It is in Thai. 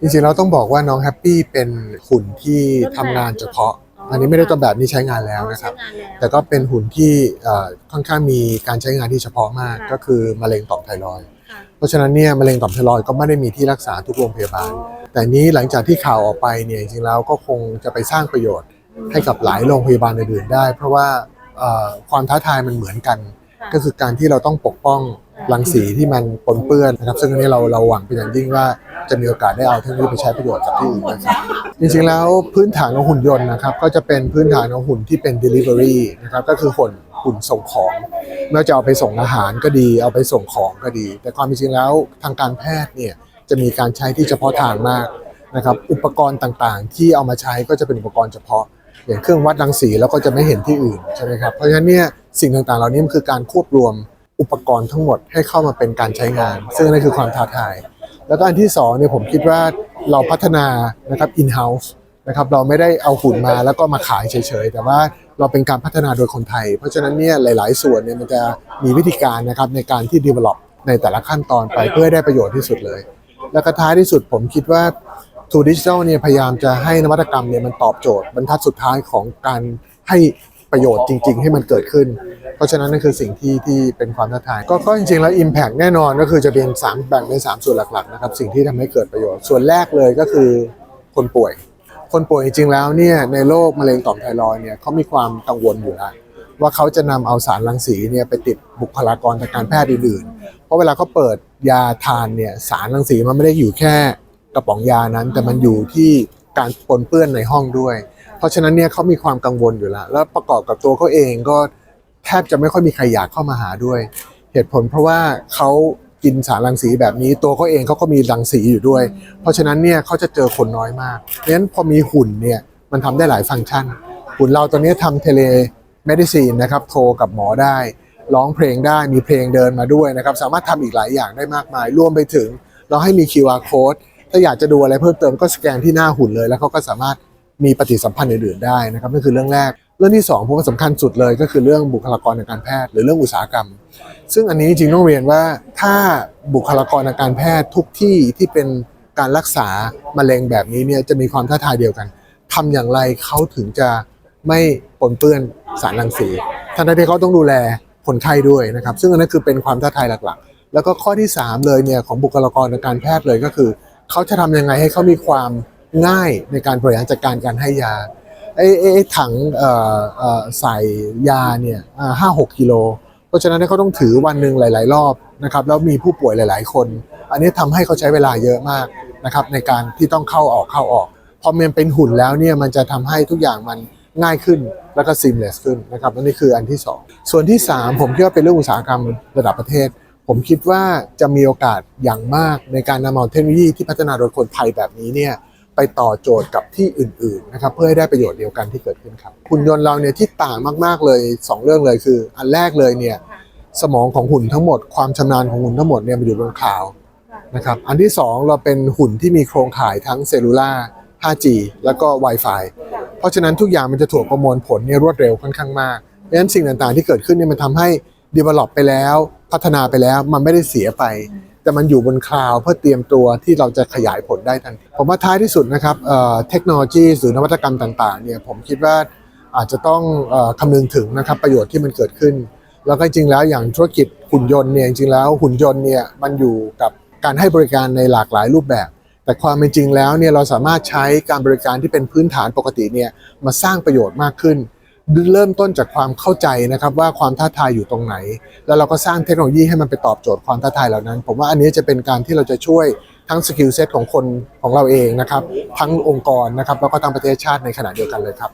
จริงๆเราต้องบอกว่าน้องแฮปปี้เป็นหุ่นที่ทำงานเฉพาะ อันนี้ไม่ได้ต้นแบบนี้ใช้งานแล้วนะครับ ใช้งานแล้ว แต่ก็เป็นหุ่นที่เอ่อค่อนข้างมีการใช้งานที่เฉพาะมากค่ะ ก็คือมะเร็งต่อมไทรอยด์ค่ะ เพราะฉะนั้นเนี่ยมะเร็งต่อมไทรอยด์ก็ไม่ได้มีที่รักษาทุกโรงพยาบาล แต่นี้หลังจากที่ข่าวออกไปเนี่ยจริงๆแล้วก็คงจะไปสร้างประโยชน์ให้กับหลายโรงพยาบาลอื่นๆได้ เพราะว่าเอ่อความท้าทายมันเหมือนกันค่ะก็คือการที่เราต้องปกป้องรังสีที่มันปนเปื้อนนะครับ ซึ่งอันนี้เราเราหวังเป็นอย่างยิ่งว่า จะมีโอกาสได้เอาเทคโนโลยีไปใช้ประโยชน์จากที่อื่นนะครับจริงๆแล้วพื้นฐานของหุ่นยนต์นะครับก็จะเป็นพื้นฐานของหุ่นที่เป็น delivery นะครับก็คือหุ่นหุ่นส่งของไม่ว่าจะเอาไปส่งอาหารก็ดี เอาไปส่งของก็ดี แต่ความเป็นจริงแล้วทางการแพทย์เนี่ยจะมีการใช้ที่เฉพาะทางมากนะครับอุปกรณ์ต่างๆ ที่เอามาใช้ก็จะเป็นอุปกรณ์เฉพาะ อย่างเครื่องวัดรังสีแล้วก็จะไม่เห็นที่อื่นใช่ไหมครับเพราะฉะนั้นเนี่ยสิ่งต่างๆ เหล่านี้มันคือการควบรวมอุปกรณ์ทั้งหมดให้เข้ามาเป็นการใช้งาน ซึ่งนั่นคือความท้าทาย แล้วก็อันที่สองเนี่ยผมคิดว่าเราพัฒนานะครับ in house นะครับเราไม่ได้เอาหุ่นมาแล้วก็มาขายเฉยๆ แต่ว่าเราเป็นการพัฒนาโดยคนไทย เพราะฉะนั้นเนี่ยหลายๆ ส่วนเนี่ยมันจะมีวิธีการนะครับในการที่ develop ในแต่ละขั้นตอนไปเพื่อได้ประโยชน์ที่สุดเลย แล้วก็ท้ายที่สุดผมคิดว่า True Digital เนี่ยพยายามจะให้นวัตกรรมเนี่ยมันตอบโจทย์บรรทัดสุดท้ายของการให้ ประโยชน์จริง ๆ ให้มันเกิดขึ้น เพราะฉะนั้นนั่นคือสิ่งที่ที่เป็นความท้าทายก็ก็จริงๆแล้ว Impact แน่นอนก็คือจะเป็นสามแบ่งเป็นสามส่วนหลักๆนะครับสิ่งที่ทำให้เกิดประโยชน์ส่วนแรกเลยก็คือคนป่วย คนป่วยจริงๆแล้วเนี่ยในโรคมะเร็งต่อมไทรอยเนี่ยเขามีความกังวลอยู่แล้วว่าเขาจะนำเอาสารรังสีเนี่ยไปติดบุคลากรทางการแพทย์อื่นๆ เพราะเวลาเขาเปิดยาทานเนี่ยสารรังสีมันไม่ได้อยู่แค่กระป๋องยานั้น แต่มันอยู่ที่การปนเปื้อนในห้องด้วย เพราะฉะนั้นเนี่ยเขามีความกังวลอยู่แล้ว แล้วประกอบกับตัวเขาเองก็แทบจะไม่ค่อยมีใครอยากเข้ามาหาด้วย เหตุผลเพราะว่าเขากินสารรังสีแบบนี้ตัวเขาเองเขาก็มีรังสีอยู่ด้วย เพราะฉะนั้นเนี่ยเขาจะเจอคนน้อยมากเพราะฉะนั้นพอมีหุ่นเนี่ยมันทำได้หลายฟังก์ชัน หุ่นเราตอนนี้ทำเทเลเมดิซีนนะครับโทรกับหมอได้ร้องเพลงได้มีเพลงเดินมาด้วยนะครับสามารถทำอีกหลายอย่างได้มากมายรวมไปถึง เราให้มี QR code ถ้าอยากจะดูอะไรเพิ่มเติมก็สแกนที่หน้าหุ่นเลย แล้วเขาก็สามารถ มีปฏิสัมพันธ์อื่นๆได้นะครับนั่นคือเรื่องแรก เรื่องที่สองผมว่าสำคัญสุดเลยก็คือเรื่องบุคลากรทางการแพทย์ หรือเรื่องอุตสาหกรรม ซึ่งอันนี้จริงต้องเรียนว่าถ้าบุคลากรทางการแพทย์ทุกที่ที่เป็นการรักษามะเร็งแบบนี้เนี่ยจะมีความท้าทายเดียวกันทำอย่างไรเขาถึงจะไม่ปนเปื้อนสารรังสีทั้งที่เขาต้องดูแลคนไข้ด้วยนะครับ ซึ่งอันนั้นคือเป็นความท้าทายหลักๆ แล้วก็ข้อที่ 3 เลยเนี่ยของบุคลากรทางการแพทย์เลยก็คือ เขาจะทำยังไงให้เขามีความ ง่ายในการบริหารจัดการการให้ยาไอ้ไอ้ถังใส่ยาเนี่ยห้าหกกิโลเพราะฉะนั้นเขาต้องถือวันหนึ่งหลาย ๆ รอบนะครับแล้วมีผู้ป่วยหลาย ๆ คน อันนี้ทำให้เขาใช้เวลาเยอะมากนะครับในการที่ต้องเข้าออกเข้าออกพอมันเป็นหุ่นแล้วเนี่ยมันจะทำให้ทุกอย่างมันง่ายขึ้นแล้วก็ seamless ขึ้นนะครับนี่คืออันที่ 2 ส่วนที่ 3 ผมคิดว่าเป็นเรื่องอุตสาหกรรมระดับประเทศ ผมคิดว่าจะมีโอกาสอย่างมากในการนำเอาเทคโนโลยีที่พัฒนาโดยคนไทยแบบนี้เนี่ย ไปต่อโจทย์กับที่อื่นๆนะครับเพื่อให้ได้ประโยชน์เดียวกันที่เกิดขึ้นครับหุ่นยนต์เราเนี่ยที่ต่างมากๆเลย 2 เรื่องเลยคือ อันแรกเลยเนี่ยสมองของหุ่นทั้งหมด ความชำนาญของหุ่นทั้งหมดเนี่ยมันอยู่บนคลาวนะครับอันที่ 2 เราเป็นหุ่นที่มีโครงข่ายทั้งเซลลูล่า 5G แล้วก็ Wi-Fi เพราะฉะนั้นทุกอย่างมันจะถูกประมวลผลเนี่ยรวดเร็วค่อนข้างมากดังนั้นสิ่งต่างๆที่เกิดขึ้นเนี่ยมันทำให้ develop ไปแล้ว พัฒนาไปแล้วมันไม่ได้เสียไป แต่มันอยู่บนคลาวเพื่อเตรียมตัวที่เราจะขยายผลได้ทันทีผมว่าท้ายที่สุดนะครับเทคโนโลยีหรือนวัตกรรมต่างๆเนี่ยผมคิดว่าอาจจะต้องอคำนึงถึงนะครับประโยชน์ที่มันเกิดขึ้น แล้วก็จริงแล้วอย่างธุรกิจหุ่นยนต์เนี่ยจริงแล้วหุ่นยนต์เนี่ยมันอยู่กับการให้บริการในหลากหลายรูปแบบ แต่ความเป็นจริงแล้วเนี่ยเราสามารถใช้การบริการที่เป็นพื้นฐานปกติเนี่ยมาสร้างประโยชน์มากขึ้น เริ่มต้นจากความเข้าใจนะครับว่าความท้าทายอยู่ตรงไหน แล้วเราก็สร้างเทคโนโลยีให้มันไปตอบโจทย์ความท้าทายเหล่านั้น ผมว่าอันนี้จะเป็นการที่เราจะช่วยทั้งสกิลเซ็ตของคนของเราเองนะครับทั้งองค์กรนะครับแล้วก็ทั้งประเทศชาติในขณะเดียวกันเลยครับ